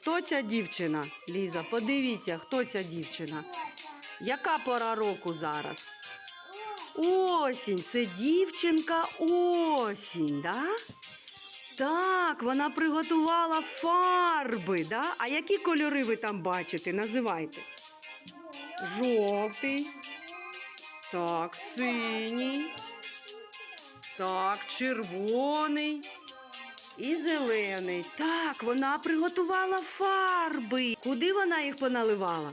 хто ця дівчина? Ліза, подивіться, хто ця дівчина. Яка пора року зараз? Осінь, це дівчинка осінь, да? Так, вона приготувала фарби, да? А які кольори ви там бачите? Називайте. Жовтий. Так, синій. Так, червоний. І зелений. Так, вона приготувала фарби. Куди вона їх поналивала?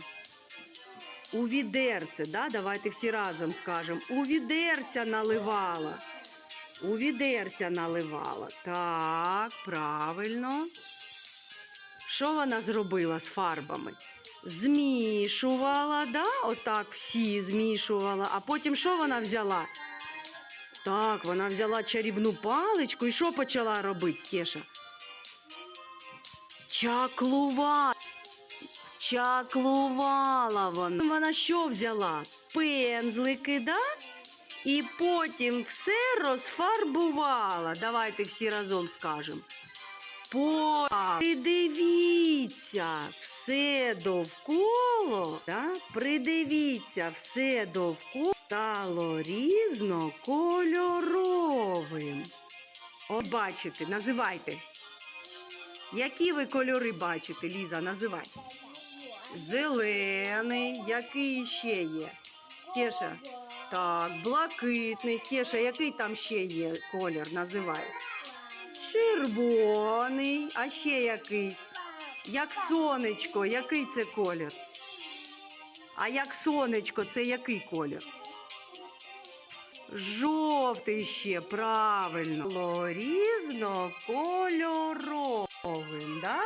У відерце, да? давайте всі разом скажемо. У відерця наливала. У відерця наливала. Так, правильно. Що вона зробила з фарбами? Змішувала, да? Отак всі змішувала. А потім що вона взяла? Так, вона взяла чарівну паличку і що почала робити, Стеша? Чаклува. Чаклувала вона. Вона що взяла? Пензлики, да? І потім все розфарбувала. Давайте всі разом скажемо. По... Придивіться все довкола, да? придивіться все довкола стало різнокольоровим. От бачите, називайте. Які ви кольори бачите, Ліза, називай. Зелений, який ще є? Стеша. Так, блакитний. Стеша, який там ще є колір, називай. Червоний, а ще який? Як сонечко, який це колір? А як сонечко, це який колір? Жовтий ще, правильно. Різнокольоровим, так? да?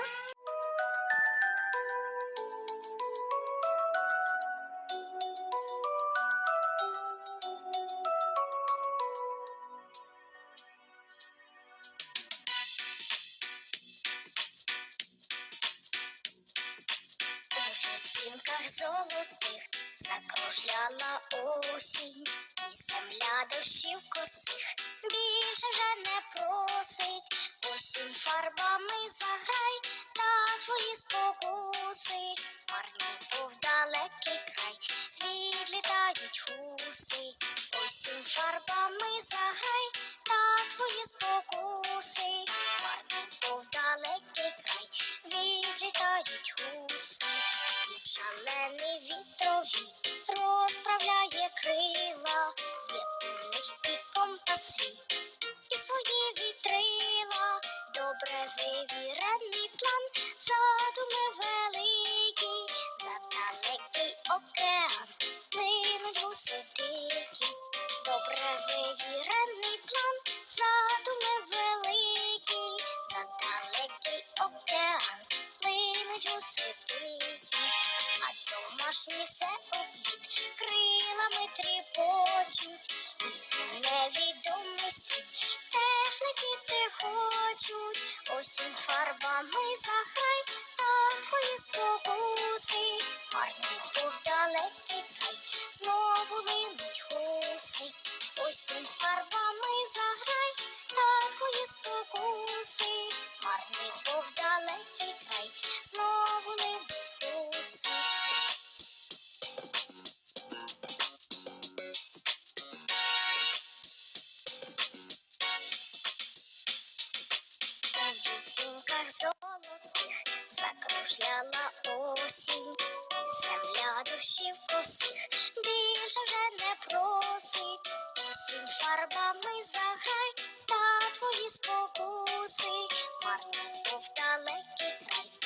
Відтінках золотих закружляла осінь, і земля дощів косих більше вже домашні все обліт крилами тріпочуть, і у невідомий світ. Теж летіти хочуть, осінь фарбами заграй, та твої спокуси, марний був далекий край, знову линуть гуси, осінь фарбами заграй, золотих закружляла осінь, земля душів косих більше вже не просить, осінь фарбами загай та твої спокуси, марним був далекий край.